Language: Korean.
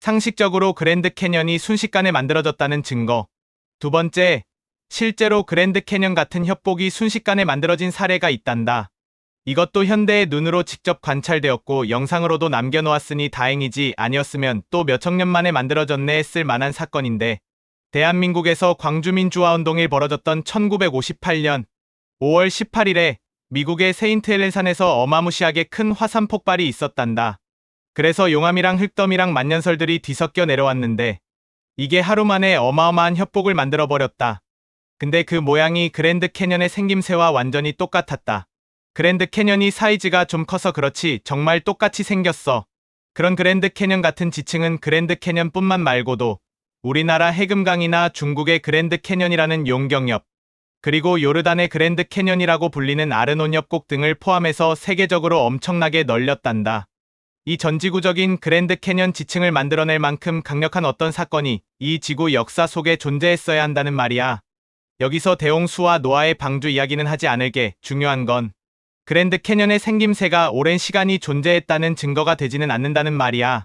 상식적으로 그랜드 캐년이 순식간에 만들어졌다는 증거. 두 번째, 실제로 그랜드 캐년 같은 협곡이 순식간에 만들어진 사례가 있단다. 이것도 현대의 눈으로 직접 관찰되었고 영상으로도 남겨놓았으니 다행이지 아니었으면 또 몇천 년 만에 만들어졌네 했을 만한 사건인데 대한민국에서 광주민주화 운동이 벌어졌던 1958년 5월 18일에 미국의 세인트 헬렌산에서 어마무시하게 큰 화산 폭발이 있었단다. 그래서 용암이랑 흙더미랑 만년설들이 뒤섞여 내려왔는데 이게 하루 만에 어마어마한 협곡을 만들어버렸다. 근데 그 모양이 그랜드 캐년의 생김새와 완전히 똑같았다. 그랜드 캐년이 사이즈가 좀 커서 그렇지 정말 똑같이 생겼어. 그런 그랜드 캐년 같은 지층은 그랜드 캐년뿐만 말고도 우리나라 해금강이나 중국의 그랜드 캐년이라는 용경협, 그리고 요르단의 그랜드 캐년이라고 불리는 아르논 협곡 등을 포함해서 세계적으로 엄청나게 널렸단다. 이 전지구적인 그랜드 캐년 지층을 만들어낼 만큼 강력한 어떤 사건이 이 지구 역사 속에 존재했어야 한다는 말이야. 여기서 대홍수와 노아의 방주 이야기는 하지 않을게 중요한 건 그랜드 캐년의 생김새가 오랜 시간이 존재했다는 증거가 되지는 않는다는 말이야.